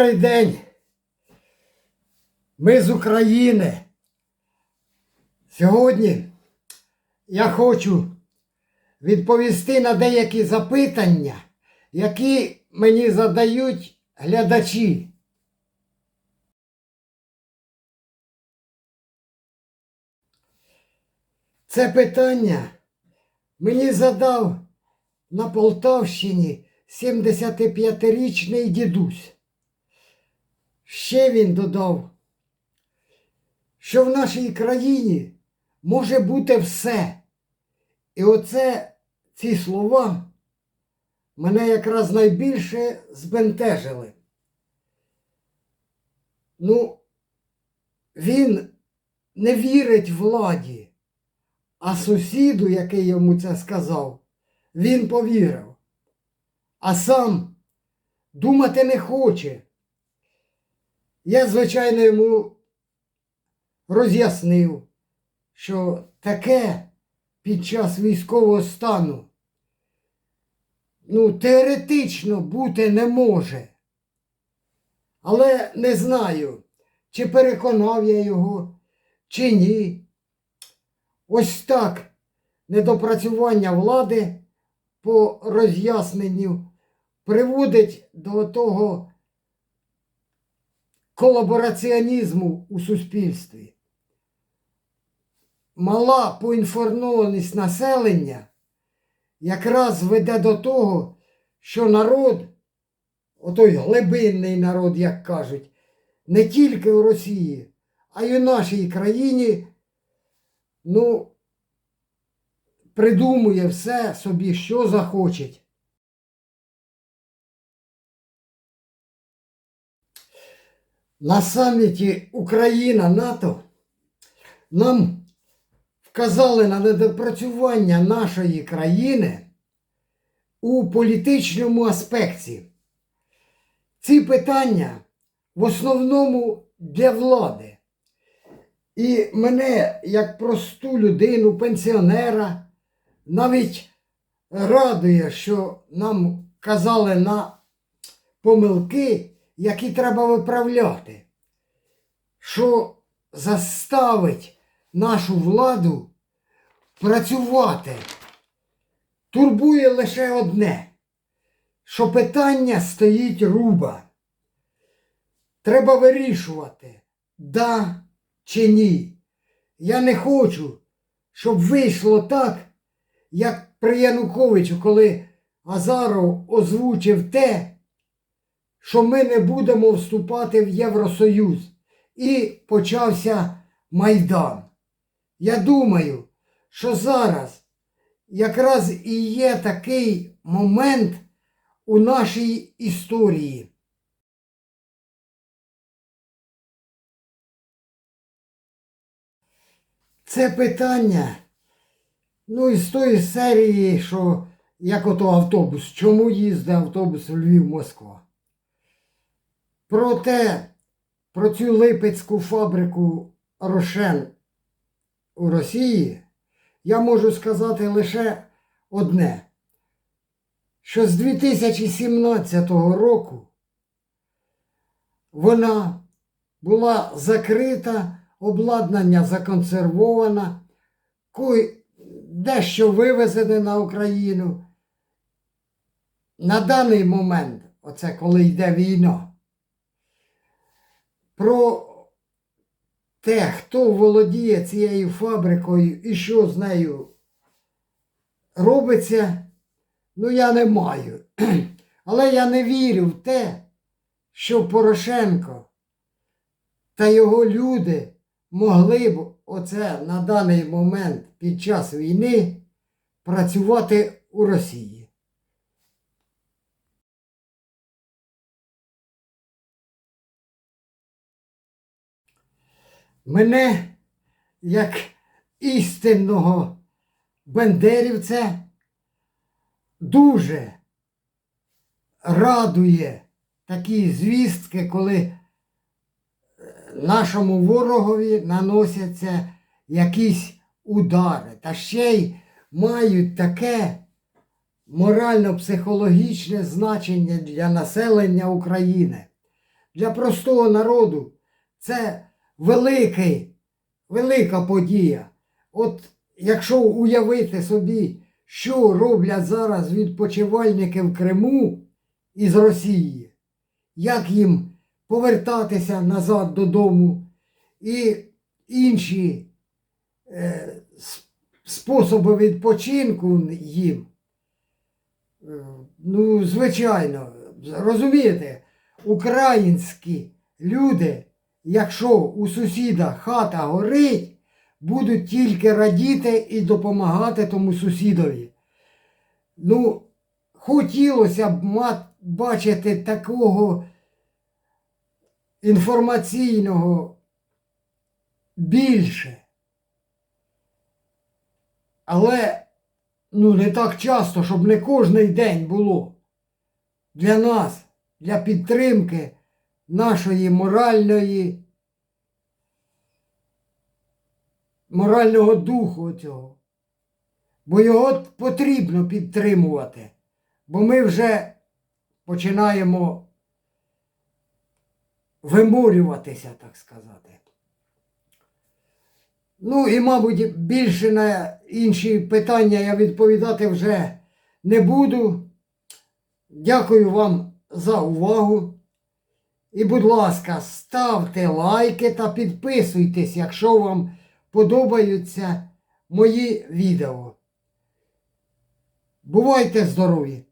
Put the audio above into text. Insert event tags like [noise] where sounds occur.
Добрий день. Ми з України. Сьогодні я хочу відповісти на деякі запитання, які мені задають глядачі. Це питання мені задав на Полтавщині 75-річний дідусь. Ще він додав, що в нашій країні може бути все. І оце ці слова мене якраз найбільше збентежили. Ну, він не вірить владі, а сусіду, який йому це сказав, він повірив. А сам думати не хоче. Я, звичайно, йому роз'яснив, що таке під час військового стану ну, теоретично бути не може. Але не знаю, чи переконав я його, чи ні. Ось так недопрацювання влади по роз'ясненню приводить до того колабораціонізму у суспільстві. Мала поінформованість населення якраз веде до того, що народ, отой глибинний народ, як кажуть, не тільки в Росії, а й у нашій країні, ну, придумує все собі, що захоче. На саміті Україна-НАТО нам вказали на недопрацювання нашої країни у політичному аспекті. Ці питання в основному для влади. І мене, як просту людину, пенсіонера, навіть радує, що нам казали на помилки, які треба виправляти, що заставить нашу владу працювати. Турбує лише одне, що питання стоїть руба. Треба вирішувати, да чи ні. Я не хочу, щоб вийшло так, як при Януковичу, коли Азаров озвучив те, що ми не будемо вступати в Євросоюз. І почався Майдан. Я думаю, що зараз якраз і є такий момент у нашій історії. Це питання, ну, із тої серії, що як ото автобус, чому їздить автобус в Львів-Москва. Про те, про цю липецьку фабрику Рошен у Росії, я можу сказати лише одне, що з 2017 року вона була закрита, обладнання законсервовано, дещо вивезене на Україну. На даний момент, оце коли йде війна, про те, хто володіє цією фабрикою і що з нею робиться, ну я не маю. [clears throat] Але я не вірю в те, що Порошенко та його люди могли б оце на даний момент під час війни працювати у Росії. Мене, як істинного бендерівця, дуже радує такі звістки, коли е, нашому ворогові наносяться якісь удари, та ще й мають таке морально-психологічне значення для населення України. для простого народу це великий, велика подія. От якщо уявити собі, що роблять зараз відпочивальники в Криму із Росії, як їм повертатися назад додому і інші е, способи відпочинку їм. Е, Ну, звичайно, розумієте, українські люди, якщо у сусіда хата горить, будуть тільки радіти і допомагати тому сусідові. Ну, хотілося б бачити такого інформаційного більше. Але ну, не так часто, щоб не кожний день було для нас, для підтримки нашої моральної, морального духу цього. Бо його потрібно підтримувати. Бо ми вже починаємо виморюватися, так сказати. Ну і, мабуть, більше на інші питання я відповідати вже не буду. Дякую вам за увагу. І, будь ласка, ставте лайки та підписуйтесь, якщо вам подобаються мої відео. Бувайте здорові!